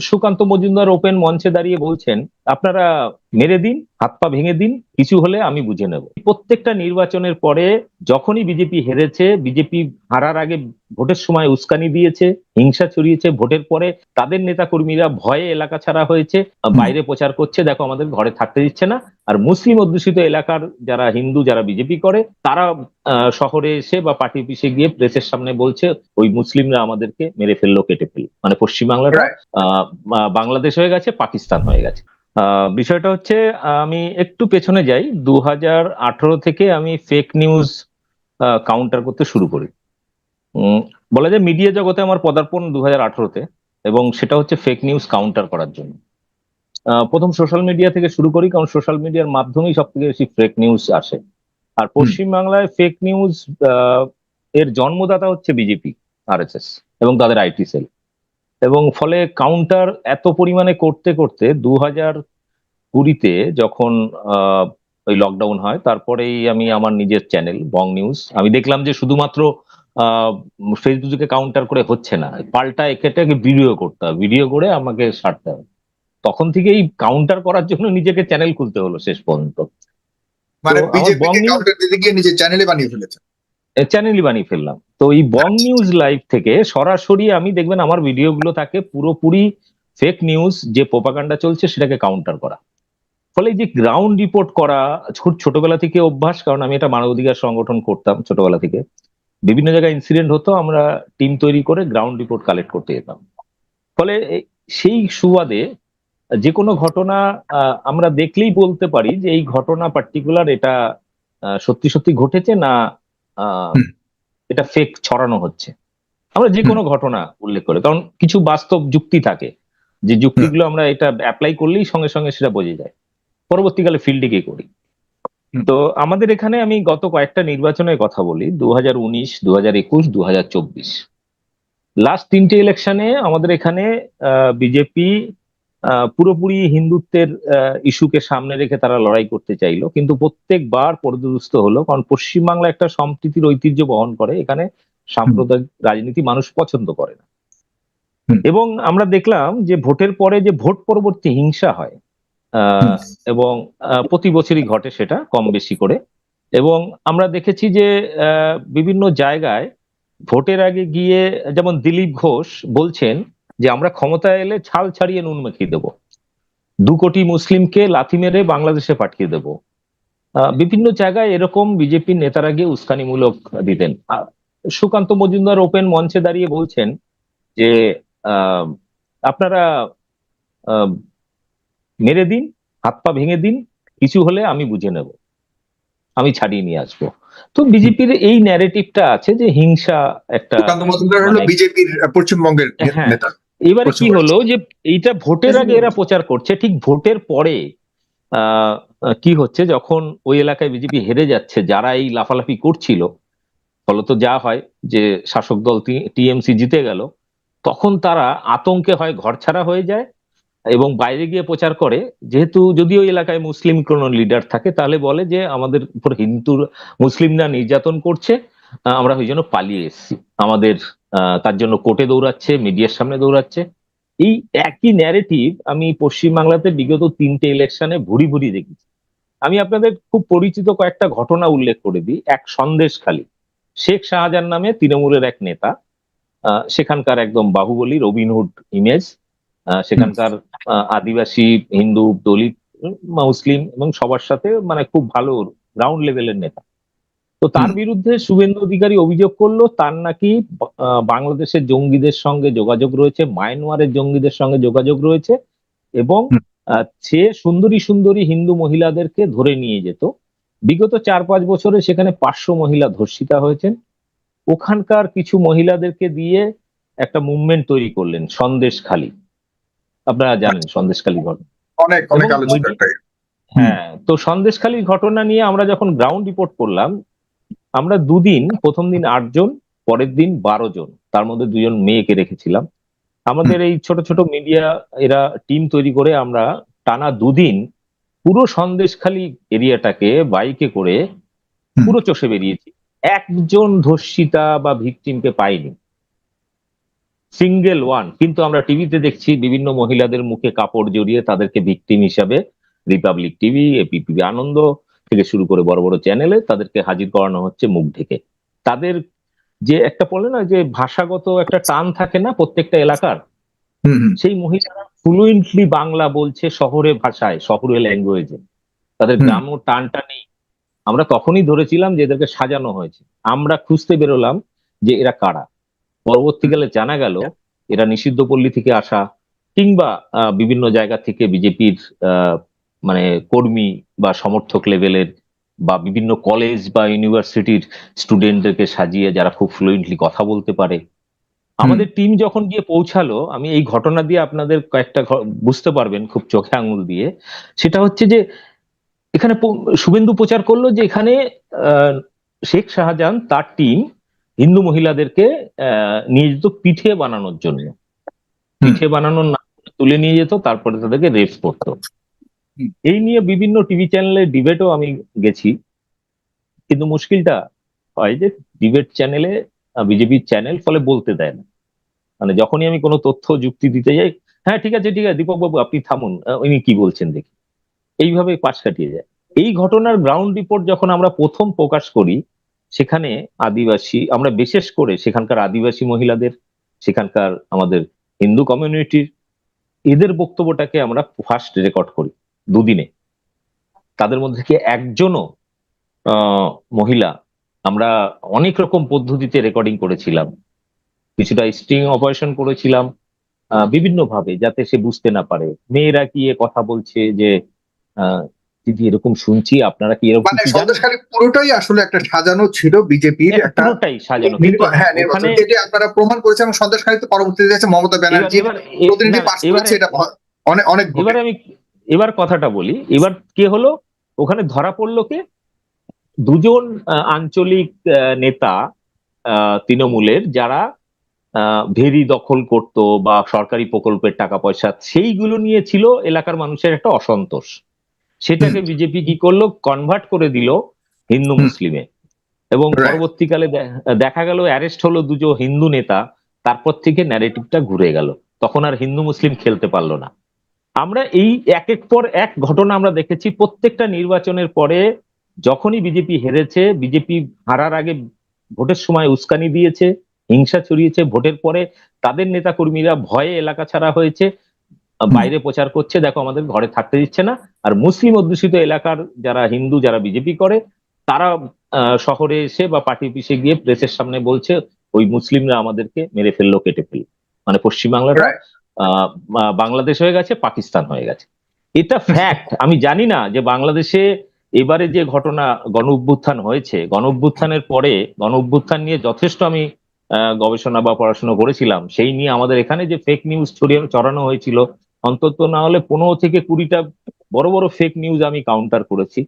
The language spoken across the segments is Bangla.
সুকান্ত মজুমদার ওপেন মঞ্চে দাঁড়িয়ে বলছেন, আপনারা মেরে দিন, হাত পা ভেঙে দিন, কিছু হলে আমি বুঝে নেব। প্রত্যেকটা নির্বাচনের পরে যখনই বিজেপি হেরেছে, বিজেপি হারার আগে ভোটের সময় উস্কানি দিয়েছে, হিংসা ছড়িয়েছে, ভোটের পরে তাদের নেতা কর্মীরা ভয়ে এলাকা ছাড়া হয়েছে, বাইরে প্রচার করছে, দেখো আমাদের ঘরে থাকতে দিচ্ছে না। আর মুসলিম অধ্যুষিত এলাকার যারা হিন্দু যারা বিজেপি করে তারা শহরে এসে বা পার্টি অফিসে গিয়ে প্রেসের সামনে বলছে ওই মুসলিমরা আমাদেরকে মেরে ফেলল কেটে ফেলল। মানে পশ্চিমবাংলাটা বাংলাদেশ হয়ে গেছে পাকিস্তান হয়ে গেছে। বিষয়টা হচ্ছে আমি একটু পেছনে যাই। দু হাজার আঠারো থেকে আমি ফেক নিউজ কাউন্টার করতে শুরু করি। উম, বলা যায় মিডিয়া জগতে আমার পদার্পণ দু হাজার আঠারোতে এবং সেটা হচ্ছে ফেক নিউজ কাউন্টার করার জন্য। প্রথম সোশ্যাল মিডিয়া থেকে শুরু করি কারণ সোশ্যাল মিডিয়ার মাধ্যমেই সব থেকে বেশি ফেক নিউজ আসে। আর পশ্চিমবাংলায় ফেক নিউজ এর জন্মদাতা হচ্ছে বিজেপি আরএসএস এবং তাদের আইটি সেল এবং ফলে কাউন্টার এত পরিমাণে করতে করতে দু হাজার কুড়িতে যখন আহ, ওই লকডাউন হয় তারপরেই আমি আমার নিজের চ্যানেল বং নিউজ আমি দেখলাম যে শুধুমাত্র ফেসবুকে কাউন্টার করে হচ্ছে না পাল্টা একেটাকে ভিডিও করতে হবে ভিডিও করে আমাকে সারতে হবে তখন থেকেই কাউন্টার করার জন্য নিজেকে চ্যানেল খুলতে হলো শেষ পর্যন্ত। মানে কাউন্টার দিতে গিয়ে চ্যানেলে বানিয়ে ফেলেছে? চ্যানেলই বানিয়ে ফেললাম। তো এই বং নিউজ লাইভ থেকে সরাসরি আমি দেখবেন আমার ভিডিওগুলো থাকে পুরোপুরি ফেক নিউজ যে পোপাকান্ডা চলছে সেটাকে কাউন্টার করা। ফলে যে গ্রাউন্ড রিপোর্ট করা ছোটবেলা থেকে অভ্যাস কারণ আমি একটা মানবাধিকার সংগঠন করতাম ছোটবেলা থেকে। বিভিন্ন জায়গায় ইনসিডেন্ট হতো আমরা টিম তৈরি করে গ্রাউন্ড রিপোর্ট কালেক্ট করতে যেতাম। ফলে সেই সুবাদে যে কোনো ঘটনা আহ, আমরা দেখলেই বলতে পারি যে এই ঘটনা পার্টিকুলার এটা সত্যি সত্যি ঘটেছে না এটা ফেক ছড়ানো হচ্ছে। আমরা যে কোনো ঘটনা উল্লেখ করে কারণ কিছু বাস্তব যুক্তি থাকে যে যুক্তিগুলো আমরা এটা অ্যাপ্লাই করলেই সঙ্গে সঙ্গে সেটা বোঝে যায়। পরবর্তীকালে ফিল্ডে গিয়ে করি। তো আমাদের এখানে আমি গত কয়েকটা নির্বাচনের কথা বলি দু হাজার উনিশ দু হাজার একুশ দু হাজার চব্বিশ। লাস্ট তিনটে ইলেকশনে আমাদের এখানে বিজেপি পুরোপুরি হিন্দুত্বের ইস্যুকে সামনে রেখে তারা লড়াই করতে চাইলো। কিন্তু প্রত্যেকবার পর্যদুস্ত হলো কারণ পশ্চিমবাংলা একটা সম্প্রীতির ঐতিহ্য বহন করে এখানে সাম্প্রদায়িক রাজনীতি মানুষ পছন্দ করে না। এবং আমরা দেখলাম যে ভোটের পরে যে ভোট পরবর্তী হিংসা হয় আহ, এবং প্রতি বছরই ঘটে সেটা কম বেশি করে। এবং আমরা দেখেছি যে আহ, বিভিন্ন জায়গায় ভোটের আগে গিয়ে যেমন দিলীপ ঘোষ বলছেন যে আমরা ক্ষমতায় এলে ছাল ছাড়িয়ে নুন মাখিয়ে দেবো। দু কোটি মুসলিমকে লাথি মেরে বাংলাদেশে পাঠিয়ে দেবো। বিভিন্ন জায়গায় এরকম বিজেপির নেতারা গিয়ে উস্কানিমূলক দিতেন। সুকান্ত মজুমদার ওপেন মঞ্চে দাঁড়িয়ে বলছেন যে আপনারা মেরে দিন হাত পা ভেঙে দিন কিছু হলে আমি বুঝে নেব। আমি ছাড়িয়ে নিয়ে আসব। তো বিজেপির এই ন্যারেটিভটা আছে যে হিংসা একটা মজুমদার হলো মানে- বিজেপির পশ্চিমবঙ্গের হ্যাঁ। নেতা। এবারে কি হলো যে এইটা ভোটের আগে এরা প্রচার করছে ঠিক ভোটের পরে কি হচ্ছে যখন ওই এলাকায় বিজেপি হেরে যাচ্ছে যারা এই লাফালাফি করছিল ফলত যা হয় যে শাসক দল টিএমসি জিতে গেল তখন তারা আতঙ্কে হয় ঘরছাড়া হয়ে যায় এবং বাইরে গিয়ে প্রচার করে। যেহেতু যদি ওই এলাকায় মুসলিম কোনো লিডার থাকে তাহলে বলে যে আমাদের উপর হিন্দু মুসলিমরা নির্যাতন করছে আমরা ওই জন্য পালিয়ে এসেছি। আমাদের তার জন্য কোর্টে দৌড়াচ্ছে মিডিয়ার সামনে দৌড়াচ্ছে। এই একই ন্যারেটিভ আমি পশ্চিমবাংলাতে বিগত তিনটে ইলেকশনে ভুরি ভুরি দেখেছি। আমি আপনাদের খুব পরিচিত কয়েকটা ঘটনা উল্লেখ করে দিই। এক সন্দেশখালী শেখ শাহজাহান নামে তৃণমূলের এক নেতা সেখানকার একদম বাহুবলী রবিনহুড ইমেজ সেখানকার আদিবাসী, হিন্দু, দলিত মুসলিম এবং সবার সাথে মানে খুব ভালো গ্রাউন্ড লেভেলের নেতা। তো তার বিরুদ্ধে শুভেন্দু অধিকারী অভিযোগ করল তার নাকি আহ, বাংলাদেশের জঙ্গিদের সঙ্গে যোগাযোগ রয়েছে মায়ানমারের জঙ্গিদের সঙ্গে যোগাযোগ রয়েছে এবং আহ, সে সুন্দরী সুন্দরী হিন্দু মহিলাদেরকে ধরে নিয়ে যেত। বিগত চার পাঁচ বছরে সেখানে পাঁচশো মহিলা ধর্ষিতা হয়েছেন। ওখানকার কিছু মহিলাদেরকে দিয়ে একটা মুভমেন্ট তৈরি করলেন সন্দেশখালী আপনারা জানেন সন্দেশখালী ঘটনা। অনেক অনেক এবং আলোচিত মিডি- একটা হ্যাঁ তো সন্দেশখালীর ঘটনা নিয়ে আমরা যখন গ্রাউন্ড রিপোর্ট করলাম আমরা দুদিন প্রথম দিন আটজন পরের দিন বারো জন। তার মধ্যে দুজন মেয়েকে রেখেছিলাম। আমাদের এই ছোট ছোট মিডিয়া এরা টিম তৈরি করে আমরা টানা দুদিন পুরো সন্দেশখালী এরিয়াটাকে বাইকে করে পুরো চষে বেরিয়েছি। একজন ধর্ষিতা বা ভিকটিমকে পাইনি। Single one. কিন্তু আমরা টিভিতে দেখছি বিভিন্ন মহিলাদের মুখে কাপড় জড়িয়ে তাদেরকে ভিকটিম হিসাবে রিপাবলিক টিভি এপিপি আনন্দ থেকে শুরু করে বড় বড় চ্যানেলে তাদেরকে হাজির করানো হচ্ছে মুখ ঢেকে। তাদের যে একটা বলে না যে ভাষাগত একটা টান থাকে না প্রত্যেকটা এলাকার? সেই মহিলারা ফ্লুয়েন্টলি বাংলা বলছে শহরে ভাষায় শহরে ল্যাঙ্গুয়েজে তাদের। গ্রাম্য টানটা নেই। আমরা তখনই ধরেছিলাম যে এদেরকে সাজানো হয়েছে। আমরা খুঁজতে বেরোলাম যে এরা কারা? পরবর্তীকালে জানা গেল এরা নিষিদ্ধ পল্লী থেকে আসা কিংবা বিভিন্ন জায়গা থেকে বিজেপির মানে কর্মী বা সমর্থক লেভেলের বা বিভিন্ন কলেজ বা ইউনিভার্সিটির স্টুডেন্টদেরকে সাজিয়ে যারা খুব ফ্লুয়েন্টলি কথা বলতে পারে। আমাদের টিম যখন গিয়ে পৌঁছালো আমি এই ঘটনা দিয়ে আপনাদের কয়েকটা বুঝতে পারবেন খুব চোখে আঙুল দিয়ে। সেটা হচ্ছে যে এখানে শুভেন্দু প্রচার করল যে এখানে আহ, শেখ শাহজাহান তার টিম হিন্দু মহিলাদেরকে আহ, নিয়ে যেত পিঠে বানানোর জন্য। পিঠে বানানোর নাম তুলে নিয়ে যেত তারপরে তাদেরকে রেপ করতো। এই নিয়ে বিভিন্ন টিভি চ্যানেলে ডিবেটও আমি গেছি। কিন্তু মুশকিলটা হয় যে ডিবেট চ্যানেলে বিজেপির চ্যানেল ফলে বলতে দেয় না। মানে যখনই আমি কোনো তথ্য যুক্তি দিতে যাই হ্যাঁ ঠিক আছে ঠিক আছে, দীপক বাবু, আপনি থামুন উনি কি বলছেন দেখি। এইভাবে পাশ কাটিয়ে যায়। এই ঘটনার গ্রাউন্ড রিপোর্ট যখন আমরা প্রথম প্রকাশ করি, সেখানে আদিবাসী, আমরা বিশেষ করে সেখানকার আদিবাসী মহিলাদের, সেখানকার আমাদের হিন্দু কমিউনিটির এদের বক্তব্যটাকে আমরা ফার্স্ট রেকর্ড করি। দুদিনে। তাদের মধ্যে থেকে একজনও মহিলা আমরা অনেক রকম পদ্ধতিতে রেকর্ডিং করেছিলাম। কিছুটা স্ট্রিং অপারেশন করেছিলাম বিভিন্ন ভাবে যাতে সে বুঝতে না পারে। মেয়েরা গিয়ে কথা বলছে যে আহ, দিদি এরকম শুনছি আপনারা কি এরকম মানে সন্দেশখালী পুরোটাই আসলে একটা সাজানো ছিল বিজেপির একটা পুরোটাই সাজানো কিন্তু হ্যাঁ নির্বাচন আপনারা প্রমাণ করেছেন এবং সন্দেশখালীতে পরবর্তীতে যাচ্ছে মমতা ব্যানার্জি। প্রতিনিধি পাস করেছে এটা অনেক অনেক। এবার আমি এবার কথাটা বলি এবার কে হলো? ওখানে ধরা পড়ল কে? দুজন আঞ্চলিক নেতা আহ, তৃণমূলের যারা আহ, ভেরি দখল করত বা সরকারি প্রকল্পের টাকা পয়সা সেইগুলো নিয়ে ছিল এলাকার মানুষের একটা অসন্তোষ। সেটাকে বিজেপি কি করল? কনভার্ট করে দিল হিন্দু মুসলিমে। এবং পরবর্তীকালে দেখা গেল অ্যারেস্ট হলো দুজন হিন্দু নেতা তারপর থেকে ন্যারেটিভটা ঘুরে গেল। তখন আর হিন্দু মুসলিম খেলতে পারল না। আমরা এই এক এক পর এক ঘটনা আমরা দেখেছি। প্রত্যেকটা নির্বাচনের পরে যখনই বিজেপি হেরেছে বিজেপি হারার আগে ভোটের সময় উস্কানি দিয়েছে হিংসা ছড়িয়েছে। ভোটের পরে তাদের নেতাকর্মীরা ভয়ে এলাকা ছাড়া হয়েছে বাইরে প্রচার করছে দেখো আমাদের ঘরে থাকতে দিচ্ছে না। আর মুসলিম অধ্যুষিত এলাকার যারা হিন্দু যারা বিজেপি করে তারা আহ, শহরে এসে বা পার্টি অফিসে গিয়ে প্রেসের সামনে বলছে ওই মুসলিমরা আমাদেরকে মেরে ফেলল কেটে ফেলল। মানে আহ, বাংলাদেশ হয়ে গেছে পাকিস্তান হয়ে গেছে। এটা ফ্যাক্ট আমি জানি না যে বাংলাদেশে এবারে যে ঘটনা গণ অভ্যুত্থান হয়েছে গণ অভ্যুত্থানের পরে গণ অভ্যুত্থান নিয়ে যথেষ্ট আমি গবেষণা বা পড়াশোনা করেছিলাম। সেই নিয়ে আমাদের এখানে যে ফেক নিউজ ছড়িয়ে চড়ানো হয়েছিল অন্তত না হলে পনেরো থেকে কুড়িটা বড় বড় ফেক নিউজ আমি কাউন্টার করেছি।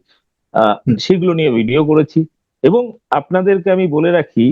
আহ, সেগুলো নিয়ে ভিডিও করেছি। এবং আপনাদেরকে আমি বলে রাখি